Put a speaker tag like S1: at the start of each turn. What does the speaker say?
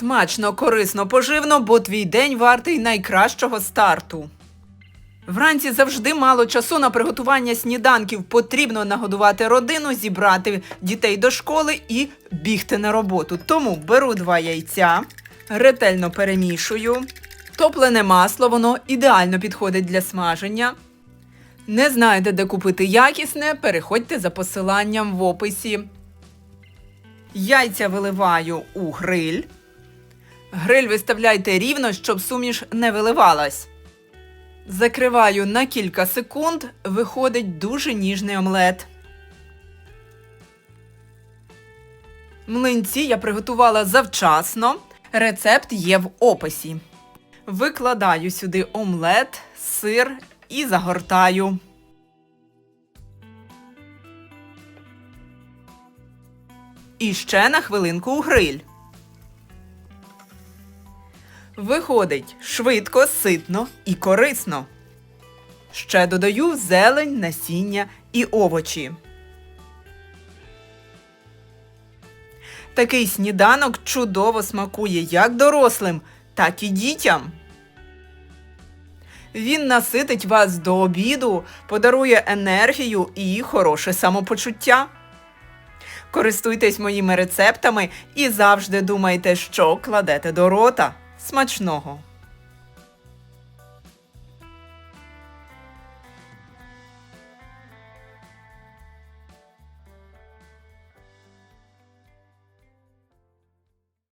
S1: Смачно, корисно, поживно, бо твій день вартий найкращого старту. Вранці завжди мало часу на приготування сніданків. Потрібно нагодувати родину, зібрати дітей до школи і бігти на роботу. Тому беру два яйця, ретельно перемішую. Топлене масло, воно ідеально підходить для смаження. Не знаєте, де купити якісне, переходьте за посиланням в описі. Яйця виливаю у гриль. Гриль виставляйте рівно, щоб суміш не виливалась. Закриваю на кілька секунд, виходить дуже ніжний омлет. Млинці я приготувала завчасно. Рецепт є в описі. Викладаю сюди омлет, сир і загортаю. І ще на хвилинку у гриль. Виходить швидко, ситно і корисно. Ще додаю зелень, насіння і овочі. Такий сніданок чудово смакує як дорослим, так і дітям. Він наситить вас до обіду, подарує енергію і хороше самопочуття. Користуйтесь моїми рецептами і завжди думайте, що кладете до рота. Смачного!